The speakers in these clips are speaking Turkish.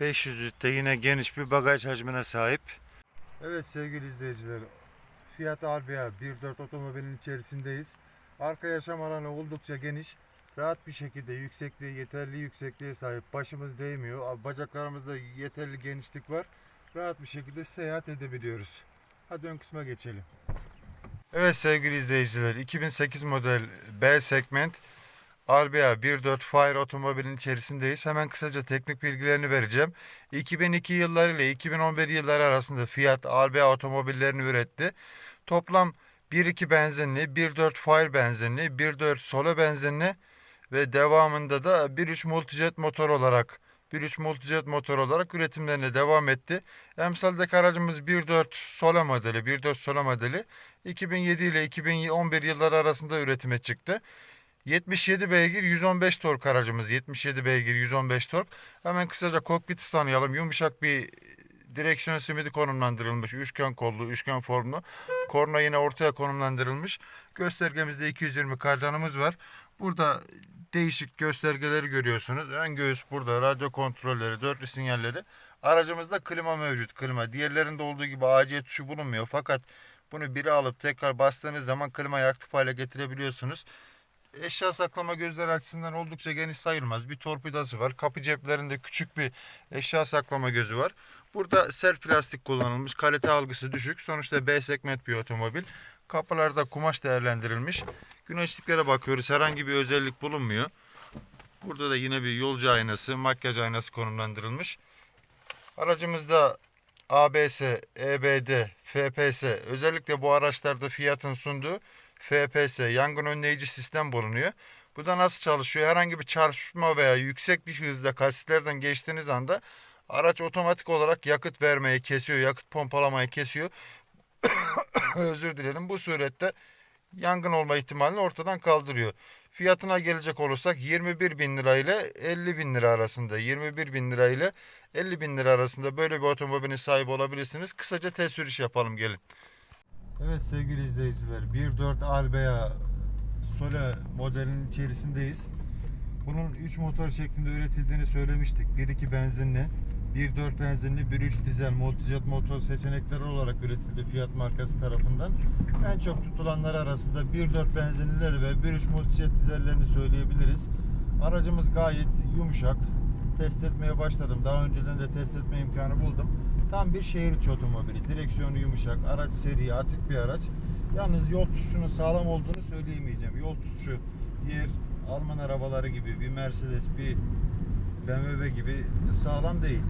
500 litre yine geniş bir bagaj hacmine sahip. Evet sevgili izleyiciler. Fiat Arbea 1.4 otomobilin içerisindeyiz. Arka yaşam alanı oldukça geniş. Rahat bir şekilde yüksekliğe, yeterli yüksekliğe sahip. Başımız değmiyor. Bacaklarımızda yeterli genişlik var. Rahat bir şekilde seyahat edebiliyoruz. Hadi ön kısma geçelim. Evet sevgili izleyiciler 2008 model B segment Arbea 1.4 Fire otomobilin içerisindeyiz. Hemen kısaca teknik bilgilerini vereceğim. 2002 yılları ile 2011 yılları arasında Fiat Arbea otomobillerini üretti. Toplam 1.2 benzinli, 1.4 Fire benzinli, 1.4 Solo benzinli ve devamında da 1.3 Multijet motor olarak 1.3 Multijet motor olarak üretimlerine devam etti. Emsal'deki aracımız 1.4 Solo modeli, 1.4 Solo modeli 2007 ile 2011 yılları arasında üretime çıktı. 77 beygir 115 tork aracımız. 77 beygir 115 tork. Hemen kısaca kokpiti tanıyalım. Yumuşak bir direksiyon simidi konumlandırılmış. Üçgen kollu, üçgen formlu. Korna yine ortaya konumlandırılmış. Göstergemizde 220 kardanımız var. Burada değişik göstergeleri görüyorsunuz. Ön göğüs burada. Radyo kontrolleri, dörtlü sinyalleri. Aracımızda klima mevcut. Klima. Diğerlerinde olduğu gibi AC tuşu bulunmuyor. Fakat bunu biri alıp tekrar bastığınız zaman klimayı aktif hale getirebiliyorsunuz eşya saklama gözleri açısından oldukça geniş sayılmaz. Bir torpidası var. Kapı ceplerinde küçük bir eşya saklama gözü var. Burada sert plastik kullanılmış. Kalite algısı düşük. Sonuçta B segment bir otomobil. Kapılarda kumaş değerlendirilmiş. Güneşliklere bakıyoruz. Herhangi bir özellik bulunmuyor. Burada da yine bir yolcu aynası, makyaj aynası konumlandırılmış. Aracımızda ABS, EBD, FPS özellikle bu araçlarda Fiat'ın sunduğu FPS yangın önleyici sistem bulunuyor. Bu da nasıl çalışıyor? Herhangi bir çarpışma veya yüksek bir hızda kasislerden geçtiğiniz anda araç otomatik olarak yakıt vermeyi kesiyor, yakıt pompalamayı kesiyor. Özür dilerim. Bu surette yangın olma ihtimalini ortadan kaldırıyor. Fiyatına gelecek olursak 21 bin lira ile 50 bin lira arasında 21 bin lira ile 50 bin lira arasında böyle bir otomobilin sahibi olabilirsiniz. Kısaca test sürüş yapalım gelin. Evet sevgili izleyiciler 1.4 Arbea Sole modelinin içerisindeyiz. Bunun 3 motor şeklinde üretildiğini söylemiştik. 1.2 benzinli, 1.4 benzinli, 1.3 dizel multijet motor seçenekleri olarak üretildi Fiat markası tarafından. En çok tutulanlar arasında 1.4 benzinlileri ve 1.3 multijet dizellerini söyleyebiliriz. Aracımız gayet yumuşak. Test etmeye başladım. Daha önceden de test etme imkanı buldum. Tam bir şehir içi otomobili. Direksiyonu yumuşak, araç seri, atik bir araç. Yalnız yol tutuşunun sağlam olduğunu söyleyemeyeceğim. Yol tutuşu diğer Alman arabaları gibi bir Mercedes, bir BMW gibi sağlam değil.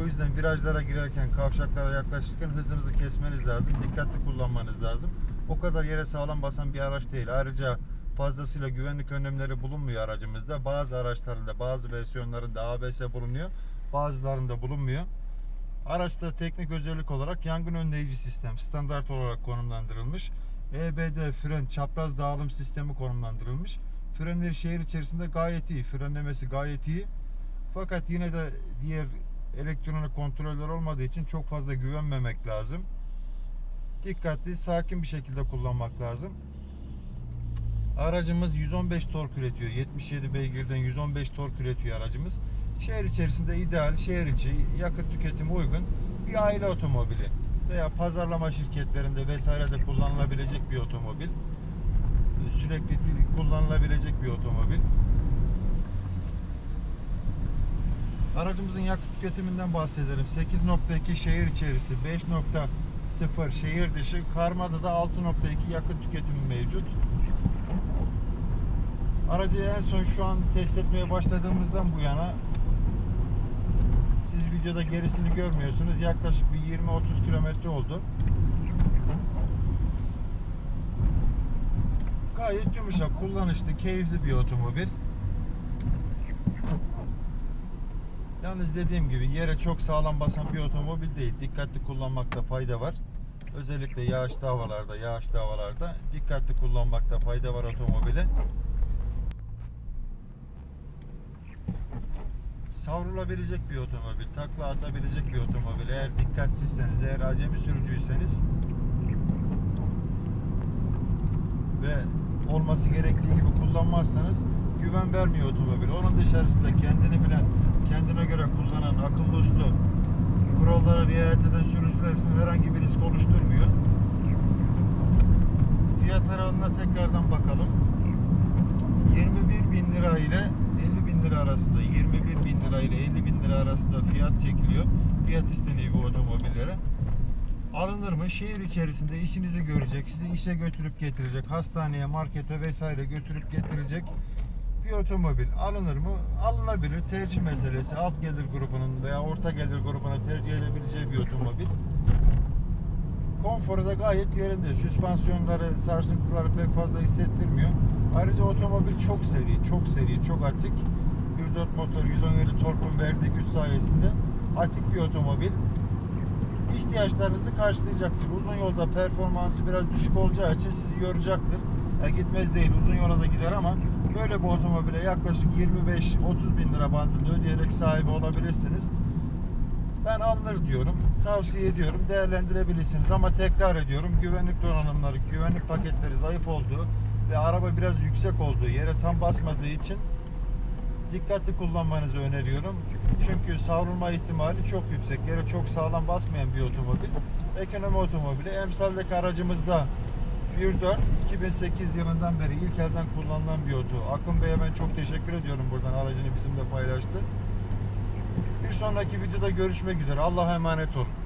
O yüzden virajlara girerken, kavşaklara yaklaşırken hızınızı kesmeniz lazım. Dikkatli kullanmanız lazım. O kadar yere sağlam basan bir araç değil. Ayrıca fazlasıyla güvenlik önlemleri bulunmuyor aracımızda. Bazı araçlarında, bazı versiyonlarında ABS bulunuyor. Bazılarında bulunmuyor. Araçta teknik özellik olarak yangın önleyici sistem standart olarak konumlandırılmış. EBD fren çapraz dağılım sistemi konumlandırılmış. Frenleri şehir içerisinde gayet iyi. Frenlemesi gayet iyi. Fakat yine de diğer elektronik kontroller olmadığı için çok fazla güvenmemek lazım. Dikkatli, sakin bir şekilde kullanmak lazım. Aracımız 115 tork üretiyor. 77 beygirden 115 tork üretiyor aracımız. Şehir içerisinde ideal, şehir içi yakıt tüketimi uygun bir aile otomobili veya pazarlama şirketlerinde vesairede kullanılabilecek bir otomobil. Sürekli kullanılabilecek bir otomobil. Aracımızın yakıt tüketiminden bahsedelim. 8.2 şehir içerisi, 5.0 şehir dışı, karmada da 6.2 yakıt tüketimi mevcut. Aracı en son şu an test etmeye başladığımızdan bu yana siz videoda gerisini görmüyorsunuz. Yaklaşık bir 20-30 kilometre oldu. Gayet yumuşak, kullanışlı, keyifli bir otomobil. Yalnız dediğim gibi yere çok sağlam basan bir otomobil değil. Dikkatli kullanmakta fayda var. Özellikle yağışlı havalarda, yağışlı havalarda dikkatli kullanmakta fayda var otomobili. Savrulabilecek bir otomobil, takla atabilecek bir otomobil. Eğer dikkatsizseniz, eğer acemi sürücüyseniz ve olması gerektiği gibi kullanmazsanız güven vermiyor otomobil. Onun dışarısında kendini bilen, kendine göre kullanan akıllı uslu kurallara riayet eden sürücüler için herhangi bir risk oluşturmuyor. Fiyat aralığına tekrardan bakalım. 21 bin lira ile 50 bin lira arasında 21 bin lira ile 50 bin lira arasında fiyat çekiliyor. Fiyat isteniyor bu otomobillere. Alınır mı? Şehir içerisinde işinizi görecek, sizi işe götürüp getirecek, hastaneye, markete vesaire götürüp getirecek bir otomobil alınır mı? Alınabilir. Tercih meselesi. Alt gelir grubunun veya orta gelir grubuna tercih edebileceği bir otomobil. Konforu da gayet yerinde. Süspansiyonları, sarsıntıları pek fazla hissettirmiyor. Ayrıca otomobil çok seri, çok seri, çok atik. 1.4 motor 117 torkun verdiği güç sayesinde atik bir otomobil. İhtiyaçlarınızı karşılayacaktır. Uzun yolda performansı biraz düşük olacağı için sizi yoracaktır. Ya gitmez değil, uzun yola da gider ama böyle bir otomobile yaklaşık 25-30 bin lira bandında ödeyerek sahibi olabilirsiniz. Ben alınır diyorum. Tavsiye ediyorum. Değerlendirebilirsiniz. Ama tekrar ediyorum. Güvenlik donanımları, güvenlik paketleri zayıf olduğu ve araba biraz yüksek olduğu yere tam basmadığı için dikkatli kullanmanızı öneriyorum. Çünkü savrulma ihtimali çok yüksek. Yere çok sağlam basmayan bir otomobil. Ekonomi otomobili. Emsaldeki aracımızda 1.4 2008 yılından beri ilk elden kullanılan bir oto. Akın Bey'e ben çok teşekkür ediyorum buradan aracını bizimle paylaştı. Bir sonraki videoda görüşmek üzere. Allah'a emanet olun.